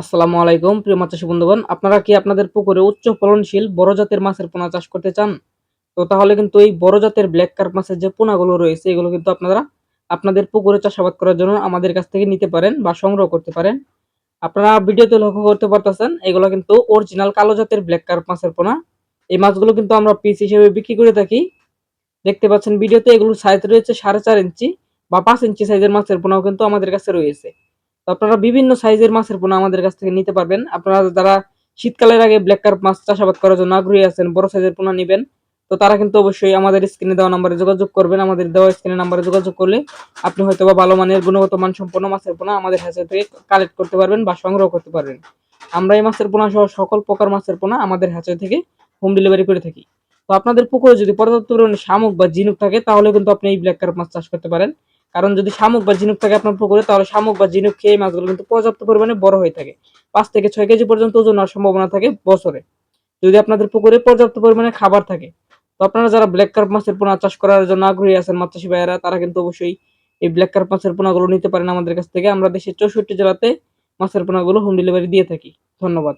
আসসালামু আলাইকুম, প্রিয় মাছ চাষী বন্ধুগণ। আপনারা কি আপনাদের পুকুরে উচ্চ ফলনশীল বড় জাতের মাছের পোনা চাষ করতে চান? তো তাহলে কিন্তু এই বড় জাতের ব্ল্যাক কার্প মাছের যে পোনাগুলো রয়েছে, এগুলো কিন্তু আপনারা আপনাদের পুকুরে চাষাবাদ করার জন্য আমাদের কাছ থেকে নিতে পারেন বা সংগ্রহ করতে পারেন। আপনারা ভিডিওতে লক্ষ্য করতে পারতেছেন, এগুলো কিন্তু অরিজিনাল কালো জাতের ব্ল্যাক কার্প মাছের পোনা। এই মাছগুলো কিন্তু আমরা পিস হিসেবে বিক্রি করে থাকি। দেখতে পাচ্ছেন, ভিডিওতে এগুলোর সাইজ রয়েছে সাড়ে চার ইঞ্চি বা পাঁচ ইঞ্চি সাইজের মাছের পোনাও কিন্তু আমাদের কাছে রয়েছে। আপনারা বিভিন্ন সাইজের মাছের পোনা আমাদের কাছ থেকে নিতে পারবেন। আপনারা যারা শীতকালের আগে ব্ল্যাক কার্প মাছ চাষাবাদ করার জন্য আগ্রহী আছেন, বড় সাইজের পোনা নেবেন, তো তারা কিন্তু অবশ্যই আমাদের স্ক্রিনে দেওয়া নাম্বারে যোগাযোগ করবেন। আমাদের দেওয়া স্ক্রিনে নাম্বারে যোগাযোগ করলে আপনি হয়তো বা ভালো মানের গুণগত মান সম্পন্ন মাছের পোনা আমাদের কাছে থেকে কালেক্ট করতে পারবেন বা সংগ্রহ করতে পারবেন। আমরা এই মাছের পোনা সহ সকল প্রকার মাছের পোনা আমাদের হ্যাচে থেকে হোম ডেলিভারি করে থাকি। তো আপনাদের পুকুরে যদি পর্যাপ্ত পরিমাণে শামুক বা ঝিনুক থাকে, তাহলে কিন্তু আপনি এই ব্ল্যাক কার্প মাছ চাষ করতে পারেন। কারণ যদি শামুক বা ঝিনুক থাকে আপনার পুকুরে, তাহলে শামুক বা ঝিনুক খেয়ে মাছগুলো কিন্তু পর্যাপ্ত পরিমাণে বড় হয়ে থাকে। পাঁচ থেকে ছয় কেজি পর্যন্ত ওজন হওয়ার সম্ভাবনা থাকে বছরে। যদি আপনাদের পুকুরে পর্যাপ্ত পরিমাণে খাবার থাকে। তো আপনারা যারা ব্ল্যাক কার্প মাছের পোনা চাষ করার জন্য আগ্রহী আছেন মাছ চাষি ভাইয়েরা, তারা কিন্তু অবশ্যই এই ব্ল্যাক কার্প মাছের পোনাগুলো নিতে পারেন আমাদের কাছ থেকে। আমরা দেশের চৌষট্টি জেলাতে মাছের পোনাগুলো হোম ডেলিভারি দিয়ে থাকি। ধন্যবাদ।